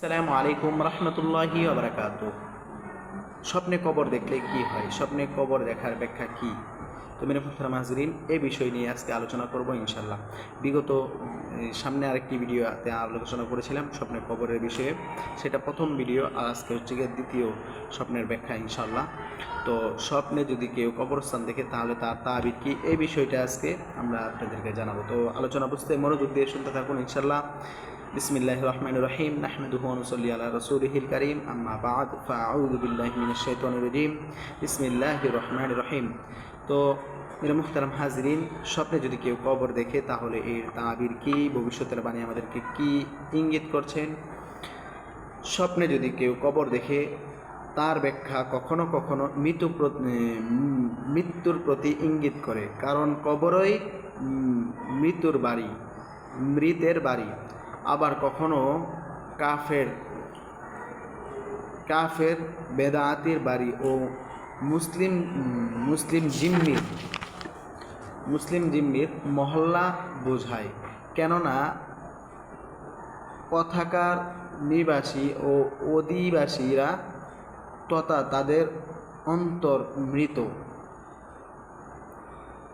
আসসালামু আলাইকুম রহমতুল্লাহি আবরাকাত স্বপ্নে কবর দেখলে কি হয়? স্বপ্নে কবর দেখার ব্যাখ্যা কি? তো মেরে মুহতারাম হাজরিন বিষয় নিয়ে আজকে আলোচনা করব ইনশাল্লাহ বিগত সামনে আরেকটি ভিডিওতে আলোচনা করেছিলাম স্বপ্নের কবরের বিষয়ে। সেটা প্রথম ভিডিও, আর আজকে হচ্ছে গিয়ে দ্বিতীয় স্বপ্নের ব্যাখ্যা ইনশাল্লাহ তো স্বপ্নে যদি কেউ কবরস্থান দেখে, তাহলে তার তাবির কি? এই বিষয়টা আজকে আমরা আপনাদেরকে জানাব। তো আলোচনা বুঝতে মনোযোগ দিয়ে শুনতে থাকুন ইনশাল্লাহ বিসমিল্লাহ রহমান রহিম নাহমেদুহ নসল্লি আল্লাহ রসুলহিল করিম, আম্মা বাদ রজিম বিসমিল্লাহ রহমান রহিম তো মেরে মুখতারাম হাজরিন, স্বপ্নে যদি কেউ কবর দেখে, তাহলে এর তাবির কি? ভবিষ্যতের বাণী আমাদেরকে কি ইঙ্গিত করছেন? স্বপ্নে যদি কেউ কবর দেখে, তার ব্যাখ্যা কখনো কখনো মৃত্যু মৃত্যুর প্রতি ইঙ্গিত করে। কারণ কবরই মৃত্যুর বাড়ি, মৃতের বাড়ি। আবার কখনো কাফের কাফের বেদাতির বাড়ি ও মুসলিম মুসলিম জিম্মির মুসলিম জিম্মির মহল্লা বোঝায়। কেননা কথাকার নিবাসী ও অধিবাসীরা তথা তাদের অন্তর মৃত।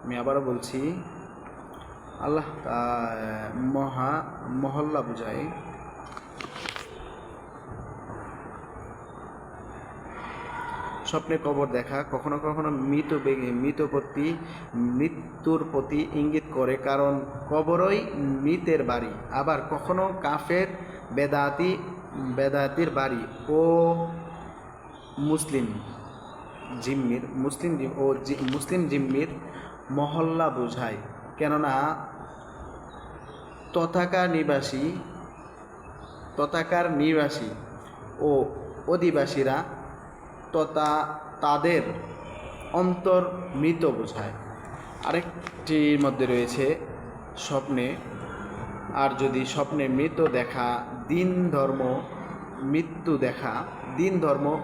আমি আবারও বলছি আল্লাহ মহা মহল্লা বোঝায়। স্বপ্নে কবর দেখা, কখনো কখনো মৃত মৃত প্রতি, মৃত্যুর প্রতি ইঙ্গিত করে, কারণ কবরই মৃতের বাড়ি। আবার কখনো কাফের বেদাতি, বেদাতির বাড়ি ও মুসলিম জিম্মির, মুসলিম ও মুসলিম জিম্মির মহল্লা বোঝায়। কেননা তথাকার নিবাসী তথাকার নিবাসী ও অধিবাসীরা তথা তাদের অন্তর মৃত বোঝায়। আরেকটির মধ্যে রয়েছে স্বপ্নে। আর যদি স্বপ্নে মৃত দেখা, দিন ধর্ম, মৃত্যু দেখা, দিন ধর্ম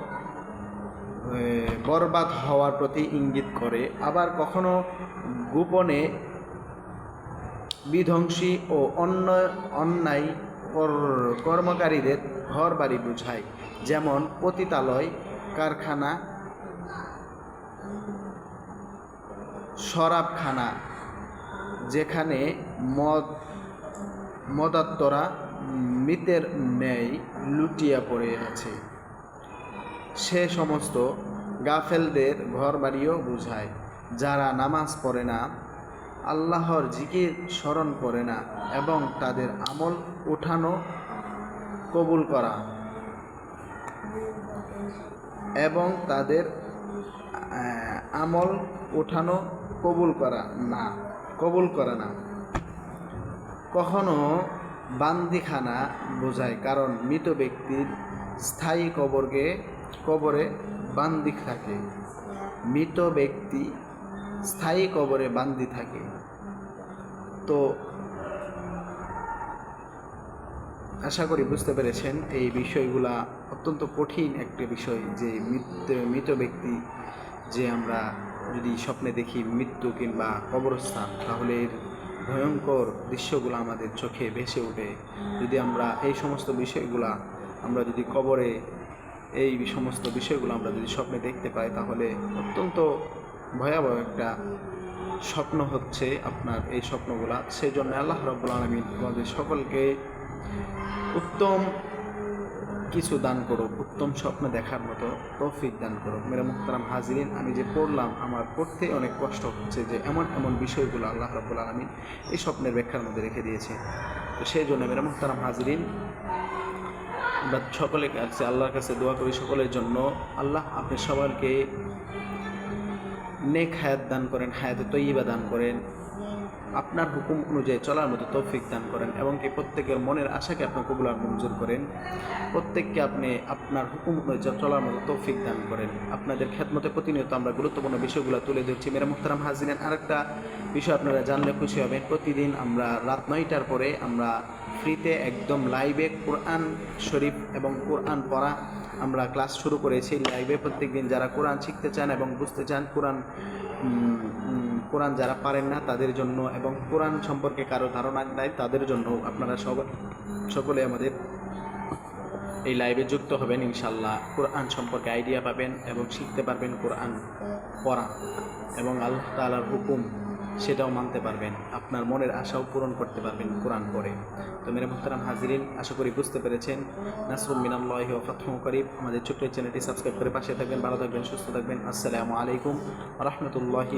বরবাদ হওয়ার প্রতি ইঙ্গিত করে। আবার কখনো গোপনে বিধ্বংসী ও অন্য অন্যায় কর- কর্মকারীদের ঘর বাড়ি বোঝায়, যেমন পতিতালয় কারখানা, শরাবখানা, যেখানে মদ, মদাত্তরা মৃতের ন্যায় লুটিয়া পড়ে আছে। সে সমস্ত গাফেলদের ঘর বাড়িও বোঝায়, যারা নামাজ পড়ে না আল্লাহর জিকির স্মরণ করে না এবং তাদের আমল উঠানো কবুল করা এবং তাদের আমল উঠানো কবুল করা না, কবুল করে না। কখনো বান্দিখানা বোঝায়, কারণ মৃত ব্যক্তির স্থায়ী কবরকে, কবরে বান্দি থাকে। মৃত ব্যক্তি স্থায়ী কবরে বান্দি থাকে। তো আশা করি বুঝতে পেরেছেন, এই বিষয়গুলা অত্যন্ত কঠিন একটি বিষয় যে মৃত্যু, মৃত ব্যক্তি যে আমরা যদি স্বপ্নে দেখি মৃত্যু কিংবা কবরস্থান, তাহলে এর ভয়ঙ্কর দৃশ্যগুলো আমাদের চোখে ভেসে ওঠে। যদি আমরা এই সমস্ত বিষয়গুলা আমরা যদি কবরে, এই সমস্ত বিষয়গুলো আমরা যদি স্বপ্নে দেখতে পাই, তাহলে অত্যন্ত ভয়াবহ একটা স্বপ্ন হচ্ছে আপনার এই স্বপ্নগুলা। সেই জন্য আল্লাহ রব্বুল আলমিন আমাদের সকলকে উত্তম কিছু দান করুক, উত্তম স্বপ্ন দেখার মতো তৌফিক দান করুক। মেরা মুখতারাম হাজিরিন, আমি যে পড়লাম, আমার পড়তে অনেক কষ্ট হচ্ছে যে এমন এমন বিষয়গুলো আল্লাহ রব্বুল আলমিন এই স্বপ্নের ব্যাখ্যার মধ্যে রেখে দিয়েছে। তো সেই জন্য মেরা মুখতারাম হাজিরিন, আমরা সকলে কাছে, আল্লাহর কাছে দোয়া করি সকলের জন্য। আল্লাহ, আপনি সবাইকে নেক হায়াত দান করেন, হায়াতে তৈবা দান করেন। আপনার হুকুম অনুযায়ী চলার মতো তৌফিক দান করেন এবং কি প্রত্যেকের মনের আশাকে আপনি কবুলার মঞ্জুর করেন। প্রত্যেককে আপনি আপনার হুকুম অনুযায়ী চলার মতো তৌফিক দান করেন। আপনাদের খেদমতে প্রতিনিয়ত আমরা গুরুত্বপূর্ণ বিষয়গুলো তুলে ধরছি। মেরা মুখতারাম হাজিরেন, আরেকটা বিষয় আপনারা জানলে খুশি হবেন। প্রতিদিন আমরা রাত নয়টার পরে আমরা ফ্রিতে একদম লাইভে কোরআন শরীফ এবং কোরআন পড়া আমরা ক্লাস শুরু করেছি লাইভে প্রত্যেকদিন যারা কোরআন শিখতে চান এবং বুঝতে চান কোরআন কোরআন যারা পারেন না তাদের জন্য এবং কোরআন সম্পর্কে কারও ধারণা নাই তাদের জন্য আপনারা সব, সকলে আমাদের এই লাইভে যুক্ত হবেন ইনশাল্লাহ কোরআন সম্পর্কে আইডিয়া পাবেন এবং শিখতে পারবেন কোরআন পড়া। এবং আল্লাহ তালার হুকুম সেটাও মানতে পারবেন। আপনার মনের আশাও পূরণ করতে পারবেন কোরআন করে তো মেরে মোহতারাম হাজিরিন, আশা করি বুঝতে পেরেছেন। নাসরুল মিনাল্লাহ ফাতহু করিব আমাদের ছোট্ট চ্যানেলটি সাবস্ক্রাইব করে পাশে থাকবেন, ভালো থাকবেন, সুস্থ থাকবেন। আসসালামু আলাইকুম রহমতুল্লাহি